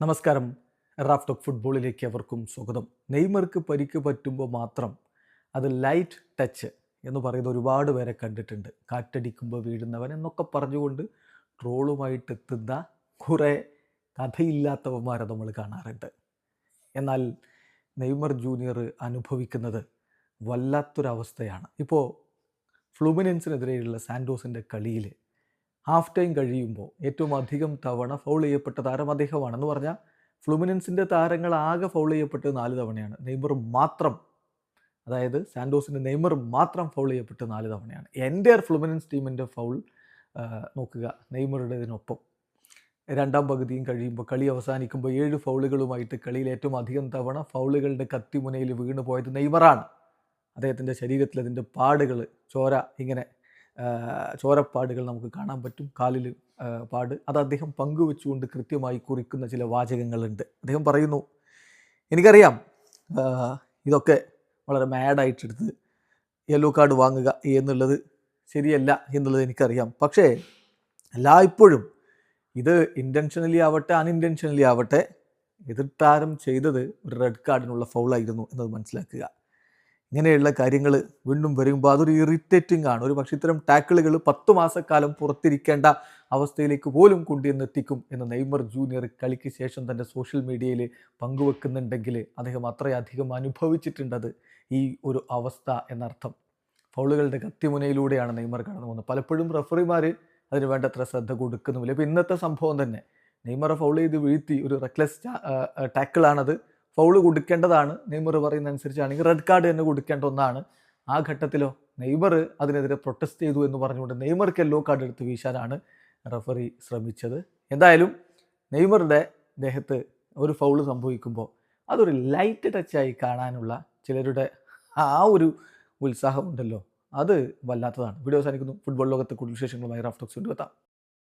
നമസ്കാരം. Raf talk ഫുട്ബോളിലേക്ക് അവർക്കും സ്വാഗതം. നെയ്മർക്ക് പരിക്ക് പറ്റുമ്പോൾ മാത്രം അത് ലൈറ്റ് ടച്ച് എന്ന് പറയുന്ന ഒരുപാട് പേരെ കണ്ടിട്ടുണ്ട്. കാറ്റടിക്കുമ്പോൾ വീഴുന്നവൻ എന്നൊക്കെ പറഞ്ഞുകൊണ്ട് ട്രോളുമായിട്ട് എത്തുന്ന കുറേ കഥയില്ലാത്തവന്മാരെ നമ്മൾ കാണാറുണ്ട്. എന്നാൽ നെയ്മർ ജൂനിയർ അനുഭവിക്കുന്നത് വല്ലാത്തൊരവസ്ഥയാണ്. ഇപ്പോൾ ഫ്ലൂമിനൻസിനെതിരെയുള്ള സാൻഡോസിന്റെ കളിയിൽ ഹാഫ് ടൈം കഴിയുമ്പോൾ ഏറ്റവും അധികം തവണ ഫൗൾ ചെയ്യപ്പെട്ട താരം അദ്ദേഹമാണെന്ന് പറഞ്ഞാൽ ഫ്ലുമിനൻസിന്റെ താരങ്ങൾ ആകെ ഫൗൾ ചെയ്യപ്പെട്ടത് നാല് തവണയാണ്. നെയ്മർ മാത്രം അതായത് സാൻഡോസിന്റെ നെയ്മർ മാത്രം ഫൗൾ ചെയ്യപ്പെട്ട് നാല് തവണയാണ്. എന്റെ ഫ്ലുമിനൻസ് ടീമിന്റെ ഫൗൾ നോക്കുക നെയ്മറുടേതിനൊപ്പം. രണ്ടാം പകുതിയും കഴിയുമ്പോൾ കളി അവസാനിക്കുമ്പോൾ ഏഴ് ഫൗളുകളുമായിട്ട് കളിയിൽ ഏറ്റവും അധികം തവണ ഫൗളുകളുടെ കത്തിമുനയിൽ വീണ് പോയത് നെയ്മറാണ്. അദ്ദേഹത്തിന്റെ ശരീരത്തിൽ അതിന്റെ പാടുകൾ ചോര ഇങ്ങനെ ചോരപ്പാടുകൾ നമുക്ക് കാണാൻ പറ്റും. കാലിൽ പാട്. അത് അദ്ദേഹം പങ്കുവെച്ചുകൊണ്ട് കൃത്യമായി കുറിക്കുന്ന ചില വാചകങ്ങളുണ്ട്. അദ്ദേഹം പറയുന്നു എനിക്കറിയാം ഇതൊക്കെ വളരെ മാഡായിട്ടെടുത്ത് യെല്ലോ കാർഡ് വാങ്ങുക എന്നുള്ളത് ശരിയല്ല എന്നുള്ളത് എനിക്കറിയാം. പക്ഷേ എല്ലായ്പ്പോഴും ഇത് ഇന്റൻഷനലി ആവട്ടെ അൺഇന്റൻഷനലി ആവട്ടെ എതിർത്താരം ചെയ്തത് ഒരു റെഡ് കാർഡിനുള്ള ഫൗളായിരുന്നു എന്നത് മനസ്സിലാക്കുക. ഇങ്ങനെയുള്ള കാര്യങ്ങൾ വീണ്ടും വരുമ്പോൾ അതൊരു ഇറിറ്റേറ്റിംഗ് ആണ്. ഒരു പക്ഷേ ഇത്തരം ടാക്കിളുകൾ പത്ത് മാസക്കാലം പുറത്തിരിക്കേണ്ട അവസ്ഥയിലേക്ക് പോലും കൊണ്ടുവന്നെത്തിക്കും എന്ന് നെയ്മർ ജൂനിയർ കളിക്ക് ശേഷം തന്റെ സോഷ്യൽ മീഡിയയിൽ പങ്കുവെക്കുന്നുണ്ടെങ്കിൽ അദ്ദേഹം അത്രയധികം അനുഭവിച്ചിട്ടുണ്ടത് ഈ ഒരു അവസ്ഥ എന്നർത്ഥം. ഫൗളുകളുടെ കത്തിമുനയിലൂടെയാണ് നെയ്മർ കടന്നു പോകുന്നത്. പലപ്പോഴും റഫറിമാർ അതിന് വേണ്ടത്ര ശ്രദ്ധ കൊടുക്കുന്നുമില്ല. ഇപ്പോൾ ഇന്നത്തെ സംഭവം തന്നെ. നെയ്മറെ ഫൗൾ ചെയ്ത് വീഴ്ത്തി ഒരു റെക്ലെസ് ടാക്കിളാണത് ഫൗൾ കൊടുക്കേണ്ടതാണ്. നെയ്മർ പറയുന്ന അനുസരിച്ചാണെങ്കിൽ റെഡ് കാർഡ് തന്നെ കൊടുക്കേണ്ട ഒന്നാണ്. ആ ഘട്ടത്തിലോ നെയ്മർ അതിനെതിരെ പ്രൊട്ടസ്റ്റ് ചെയ്തു എന്ന് പറഞ്ഞുകൊണ്ട് നെയ്മർക്ക് യെല്ലോ കാർഡ് എടുത്ത് വീശാനാണ് റഫറി ശ്രമിച്ചത്. എന്തായാലും നെയ്മറുടെ ദേഹത്ത് ഒരു ഫൗൾ സംഭവിക്കുമ്പോൾ അതൊരു ലൈറ്റ് ടച്ചായി കാണാനുള്ള ചിലരുടെ ആ ഒരു ഉത്സാഹമുണ്ടല്ലോ. അത് വല്ലാത്തതാണ്. വീഡിയോ അവസാനിക്കുന്നു. ഫുട്ബോൾ ലോകത്തെ കൂടുതൽ വിശേഷങ്ങളുമായി റാഫ്റ്റോക്സ് കൊണ്ടുവെത്താം